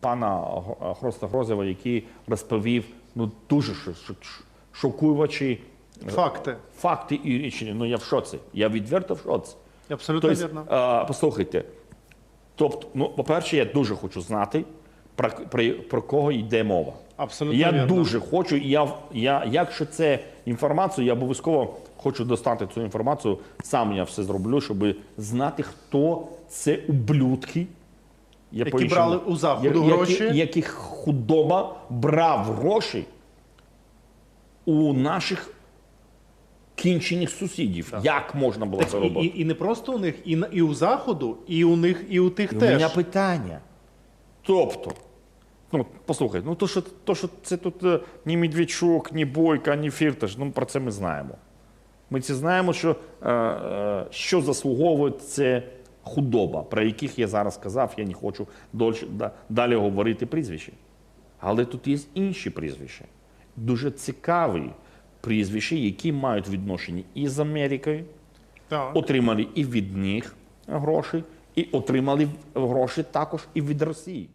пана Хроста Грозева, який розповів ну дуже шо- шо- шокуючі Факти. факти і рішення. Ну я в шоці. Я відверто в шоці. Абсолютно Тобто, вірно. е, послухайте. Тобто, ну, по-перше, я дуже хочу знати, про, про, про кого йде мова. Абсолютно я вірно. дуже хочу, і я, я, якщо це інформація, я обов'язково хочу достати цю інформацію. Сам я все зроблю, щоб знати, хто це ублюдки. Я Які брали у Заходу я- гроші. Які, яких худоба брав гроші у наших кінчених сусідів. Як можна було це Так, і, робити? і, і не просто у них, і, і у Заходу, і у них, і у тих І у теж. мене питання. Тобто, ну, послухай, ну то, що, то, що це тут е, ні Медведчук, ні Бойка, ні Фірташ, ну про це ми знаємо. Ми це знаємо, що, е, е, що заслуговує це худоба, про яких я зараз казав, я не хочу дольше, да, далі говорити прізвища. Але тут є інші прізвища. Дуже цікаві прізвища, які мають відношення і з Америкою, Так. отримали і від них гроші, і отримали гроші також і від Росії.